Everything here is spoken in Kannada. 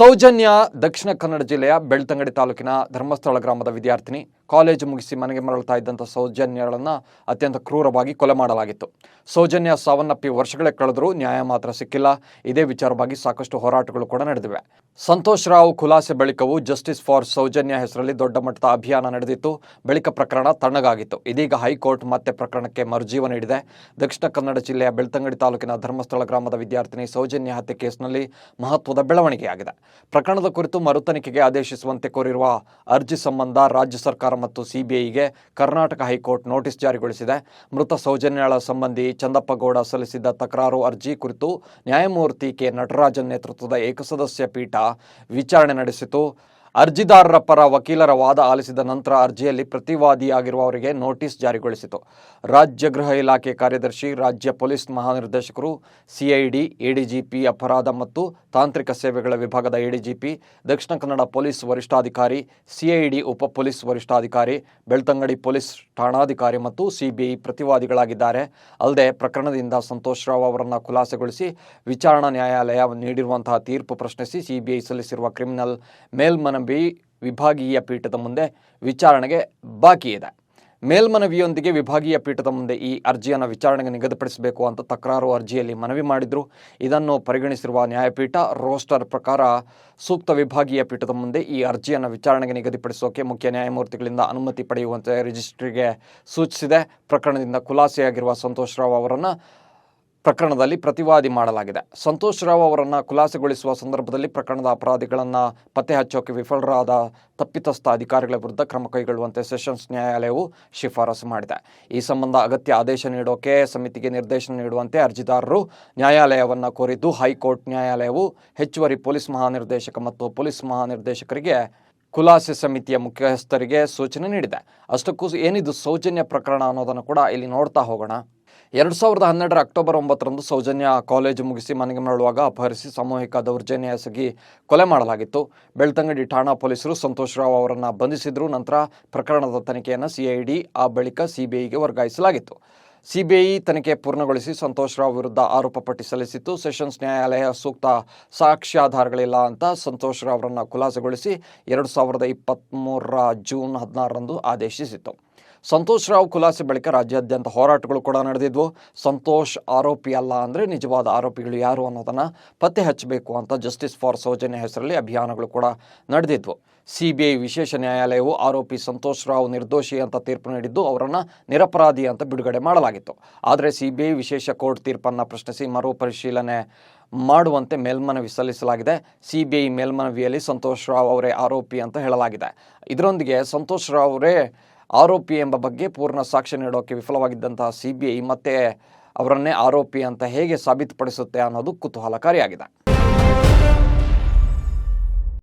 ಸೌಜನ್ಯ ದಕ್ಷಿಣ ಕನ್ನಡ ಜಿಲ್ಲೆಯ ಬೆಳ್ತಂಗಡಿ ತಾಲೂಕಿನ ಧರ್ಮಸ್ಥಳ ಗ್ರಾಮದ ವಿದ್ಯಾರ್ಥಿನಿ ಕಾಲೇಜು ಮುಗಿಸಿ ಮನೆಗೆ ಮರಳುತ್ತಾ ಇದ್ದಂಥ ಸೌಜನ್ಯಗಳನ್ನು ಅತ್ಯಂತ ಕ್ರೂರವಾಗಿ ಕೊಲೆ ಮಾಡಲಾಗಿತ್ತು. ಸೌಜನ್ಯ ಸಾವನ್ನಪ್ಪಿ ವರ್ಷಗಳೇ ಕಳೆದರೂ ನ್ಯಾಯ ಮಾತ್ರ ಸಿಕ್ಕಿಲ್ಲ. ಇದೇ ವಿಚಾರವಾಗಿ ಸಾಕಷ್ಟು ಹೋರಾಟಗಳು ಕೂಡ ನಡೆದಿವೆ. ಸಂತೋಷ್ ರಾವ್ ಖುಲಾಸೆ ಬಳಿಕವೂ ಜಸ್ಟಿಸ್ ಫಾರ್ ಸೌಜನ್ಯ ಹೆಸರಲ್ಲಿ ದೊಡ್ಡ ಮಟ್ಟದ ಅಭಿಯಾನ ನಡೆದಿತ್ತು. ಬಳಿಕ ಪ್ರಕರಣ ತಣ್ಣಗಾಗಿತ್ತು. ಇದೀಗ ಹೈಕೋರ್ಟ್ ಮತ್ತೆ ಪ್ರಕರಣಕ್ಕೆ ಮರುಜೀವ ನೀಡಿದೆ. ದಕ್ಷಿಣ ಕನ್ನಡ ಜಿಲ್ಲೆಯ ಬೆಳ್ತಂಗಡಿ ತಾಲೂಕಿನ ಧರ್ಮಸ್ಥಳ ಗ್ರಾಮದ ವಿದ್ಯಾರ್ಥಿನಿ ಸೌಜನ್ಯ ಹತ್ಯೆ ಕೇಸ್ನಲ್ಲಿ ಮಹತ್ವದ ಬೆಳವಣಿಗೆಯಾಗಿದೆ. ಪ್ರಕರಣದ ಕುರಿತು ಮರುತನಿಖೆಗೆ ಆದೇಶಿಸುವಂತೆ ಕೋರಿರುವ ಅರ್ಜಿ ಸಂಬಂಧ ರಾಜ್ಯ ಸರ್ಕಾರ ಮತ್ತು ಸಿಬಿಐಗೆ ಕರ್ನಾಟಕ ಹೈಕೋರ್ಟ್ ನೋಟಿಸ್ ಜಾರಿಗೊಳಿಸಿದೆ. ಮೃತ ಸೌಜನ್ಯಳ ಸಂಬಂಧಿ ಚಂದಪ್ಪಗೌಡ ಸಲ್ಲಿಸಿದ್ದ ತಕರಾರು ಅರ್ಜಿ ಕುರಿತು ನ್ಯಾಯಮೂರ್ತಿ ಕೆ ನಟರಾಜನ್ ನೇತೃತ್ವದ ಏಕಸದಸ್ಯ ಪೀಠ ವಿಚಾರಣೆ ನಡೆಸಿತು. ಅರ್ಜಿದಾರರ ಪರ ವಕೀಲರ ವಾದ ಆಲಿಸಿದ ನಂತರ ಅರ್ಜಿಯಲ್ಲಿ ಪ್ರತಿವಾದಿಯಾಗಿರುವವರಿಗೆ ನೋಟಿಸ್ ಜಾರಿಗೊಳಿಸಿತು. ರಾಜ್ಯ ಗೃಹ ಇಲಾಖೆ ಕಾರ್ಯದರ್ಶಿ, ರಾಜ್ಯ ಪೊಲೀಸ್ ಮಹಾನಿರ್ದೇಶಕರು ಸಿಐಡಿ ಎಡಿಜಿಪಿ ಅಪರಾಧ ಮತ್ತು ತಾಂತ್ರಿಕ ಸೇವೆಗಳ ವಿಭಾಗದ ಎಡಿಜಿಪಿ ದಕ್ಷಿಣ ಕನ್ನಡ ಪೊಲೀಸ್ ವರಿಷ್ಠಾಧಿಕಾರಿ ಸಿಐಡಿ ಉಪ ಪೊಲೀಸ್ ವರಿಷ್ಠಾಧಿಕಾರಿ, ಬೆಳ್ತಂಗಡಿ ಪೊಲೀಸ್ ಠಾಣಾಧಿಕಾರಿ ಮತ್ತು ಸಿಬಿಐ ಪ್ರತಿವಾದಿಗಳಾಗಿದ್ದಾರೆ. ಅಲ್ಲದೆ ಪ್ರಕರಣದಿಂದ ಸಂತೋಷ್ ರಾವ್ ಅವರನ್ನು ಖುಲಾಸೆಗೊಳಿಸಿ ವಿಚಾರಣಾ ನ್ಯಾಯಾಲಯ ನೀಡಿರುವಂತಹ ತೀರ್ಪು ಪ್ರಶ್ನಿಸಿ ಸಿಬಿಐ ಸಲ್ಲಿಸಿರುವ ಕ್ರಿಮಿನಲ್ ಮೇಲ್ಮನವಿ ವಿಭಾಗೀಯ ಪೀಠದ ಮುಂದೆ ವಿಚಾರಣೆಗೆ ಬಾಕಿ ಇದೆ. ಮೇಲ್ಮನವಿಯೊಂದಿಗೆ ವಿಭಾಗೀಯ ಪೀಠದ ಮುಂದೆ ಈ ಅರ್ಜಿಯನ್ನು ವಿಚಾರಣೆಗೆ ನಿಗದಿಪಡಿಸಬೇಕು ಅಂತ ತಕರಾರು ಅರ್ಜಿಯಲ್ಲಿ ಮನವಿ ಮಾಡಿದ್ರು. ಇದನ್ನು ಪರಿಗಣಿಸಿರುವ ನ್ಯಾಯಪೀಠ ರೋಸ್ಟರ್ ಪ್ರಕಾರ ಸೂಕ್ತ ವಿಭಾಗೀಯ ಪೀಠದ ಮುಂದೆ ಈ ಅರ್ಜಿಯನ್ನು ವಿಚಾರಣೆಗೆ ನಿಗದಿಪಡಿಸೋಕೆ ಮುಖ್ಯ ನ್ಯಾಯಮೂರ್ತಿಗಳಿಂದ ಅನುಮತಿ ಪಡೆಯುವಂತೆ ರಿಜಿಸ್ಟ್ರಿಗೆ ಸೂಚಿಸಿದೆ. ಪ್ರಕರಣದಿಂದ ಖುಲಾಸೆಯಾಗಿರುವ ಸಂತೋಷ್ ರಾವ್ ಅವರನ್ನು ಪ್ರಕರಣದಲ್ಲಿ ಪ್ರತಿವಾದಿ ಮಾಡಲಾಗಿದೆ. ಸಂತೋಷ್ ರಾವ್ ಅವರನ್ನು ಖುಲಾಸೆಗೊಳಿಸುವ ಸಂದರ್ಭದಲ್ಲಿ ಪ್ರಕರಣದ ಅಪರಾಧಿಗಳನ್ನು ಪತ್ತೆ ಹಚ್ಚೋಕೆ ವಿಫಲರಾದ ತಪ್ಪಿತಸ್ಥ ಅಧಿಕಾರಿಗಳ ವಿರುದ್ಧ ಕ್ರಮ ಕೈಗೊಳ್ಳುವಂತೆ ಸೆಷನ್ಸ್ ನ್ಯಾಯಾಲಯವು ಶಿಫಾರಸು ಮಾಡಿದೆ. ಈ ಸಂಬಂಧ ಅಗತ್ಯ ಆದೇಶ ನೀಡೋಕೆ ಸಮಿತಿಗೆ ನಿರ್ದೇಶನ ನೀಡುವಂತೆ ಅರ್ಜಿದಾರರು ನ್ಯಾಯಾಲಯವನ್ನು ಕೋರಿದ್ದು, ಹೈಕೋರ್ಟ್ ನ್ಯಾಯಾಲಯವು ಹೆಚ್ಚುವರಿ ಪೊಲೀಸ್ ಮಹಾನಿರ್ದೇಶಕ ಮತ್ತು ಪೊಲೀಸ್ ಮಹಾನಿರ್ದೇಶಕರಿಗೆ ಖುಲಾಸೆ ಸಮಿತಿಯ ಮುಖ್ಯಸ್ಥರಿಗೆ ಸೂಚನೆ ನೀಡಿದೆ. ಅಷ್ಟಕ್ಕೂ ಏನಿದು ಸೌಜನ್ಯ ಪ್ರಕರಣ ಅನ್ನೋದನ್ನು ಕೂಡ ಇಲ್ಲಿ ನೋಡ್ತಾ ಹೋಗೋಣ. ಎರಡು ಸಾವಿರದ ಹನ್ನೆರಡರ ಅಕ್ಟೋಬರ್ ಒಂಬತ್ತರಂದು ಸೌಜನ್ಯ ಕಾಲೇಜು ಮುಗಿಸಿ ಮನೆಗೆ ಮರಳುವಾಗ ಅಪಹರಿಸಿ ಸಾಮೂಹಿಕ ದೌರ್ಜನ್ಯ ಎಸಗಿ ಕೊಲೆ ಮಾಡಲಾಗಿತ್ತು. ಬೆಳ್ತಂಗಡಿ ಠಾಣಾ ಪೊಲೀಸರು ಸಂತೋಷ್ ರಾವ್ ಅವರನ್ನು ಬಂಧಿಸಿದ್ರು. ನಂತರ ಪ್ರಕರಣದ ತನಿಖೆಯನ್ನು ಸಿಐಡಿ ಆ ಬಳಿಕ ಸಿಬಿಐಗೆ ವರ್ಗಾಯಿಸಲಾಗಿತ್ತು. ಸಿಬಿಐ ತನಿಖೆ ಪೂರ್ಣಗೊಳಿಸಿ ಸಂತೋಷ್ ರಾವ್ ವಿರುದ್ಧ ಆರೋಪ ಪಟ್ಟಿ ಸಲ್ಲಿಸಿತ್ತು. ಸೆಷನ್ಸ್ ನ್ಯಾಯಾಲಯ ಸೂಕ್ತ ಸಾಕ್ಷ್ಯಾಧಾರಗಳಿಲ್ಲ ಅಂತ ಸಂತೋಷ್ ರಾವ್ರನ್ನು ಖುಲಾಸೆಗೊಳಿಸಿ ಎರಡು ಸಾವಿರದ ಇಪ್ಪತ್ತ್ಮೂರರ ಜೂನ್ ಹದಿನಾರರಂದು ಆದೇಶಿಸಿತ್ತು. ಸಂತೋಷ್ ರಾವ್ ಖುಲಾಸೆ ಬಳಿಕ ರಾಜ್ಯಾದ್ಯಂತ ಹೋರಾಟಗಳು ಕೂಡ ನಡೆದಿದ್ವು. ಸಂತೋಷ್ ಆರೋಪಿ ಅಲ್ಲ ಅಂದರೆ ನಿಜವಾದ ಆರೋಪಿಗಳು ಯಾರು ಅನ್ನೋದನ್ನು ಪತ್ತೆ ಹಚ್ಚಬೇಕು ಅಂತ ಜಸ್ಟಿಸ್ ಫಾರ್ ಸೌಜನ್ಯ ಹೆಸರಲ್ಲಿ ಅಭಿಯಾನಗಳು ಕೂಡ ನಡೆದಿದ್ವು. ಸಿಬಿಐ ವಿಶೇಷ ನ್ಯಾಯಾಲಯವು ಆರೋಪಿ ಸಂತೋಷ್ ರಾವ್ ನಿರ್ದೋಷಿ ಅಂತ ತೀರ್ಪು ನೀಡಿದ್ದು ಅವರನ್ನು ನಿರಪರಾಧಿ ಅಂತ ಬಿಡುಗಡೆ ಮಾಡಲಾಗಿತ್ತು. ಆದರೆ ಸಿಬಿಐ ವಿಶೇಷ ಕೋರ್ಟ್ ತೀರ್ಪನ್ನು ಪ್ರಶ್ನಿಸಿ ಮರುಪರಿಶೀಲನೆ ಮಾಡುವಂತೆ ಮೇಲ್ಮನವಿ ಸಲ್ಲಿಸಲಾಗಿದೆ. ಸಿಬಿಐ ಮೇಲ್ಮನವಿಯಲ್ಲಿ ಸಂತೋಷ್ ರಾವ್ ಅವರೇ ಆರೋಪಿ ಅಂತ ಹೇಳಲಾಗಿದೆ. ಇದರೊಂದಿಗೆ ಸಂತೋಷ್ ರಾವ್ ಅವರೇ ಆರೋಪಿ ಎಂಬ ಬಗ್ಗೆ ಪೂರ್ಣ ಸಾಕ್ಷ್ಯ ನೀಡೋಕೆ ವಿಫಲವಾಗಿದ್ದಂತಹ ಸಿ ಬಿ ಐ ಮತ್ತೆ ಅವರನ್ನೇ ಆರೋಪಿ ಅಂತ ಹೇಗೆ ಸಾಬೀತುಪಡಿಸುತ್ತೆ ಅನ್ನೋದು ಕುತೂಹಲಕಾರಿಯಾಗಿದೆ.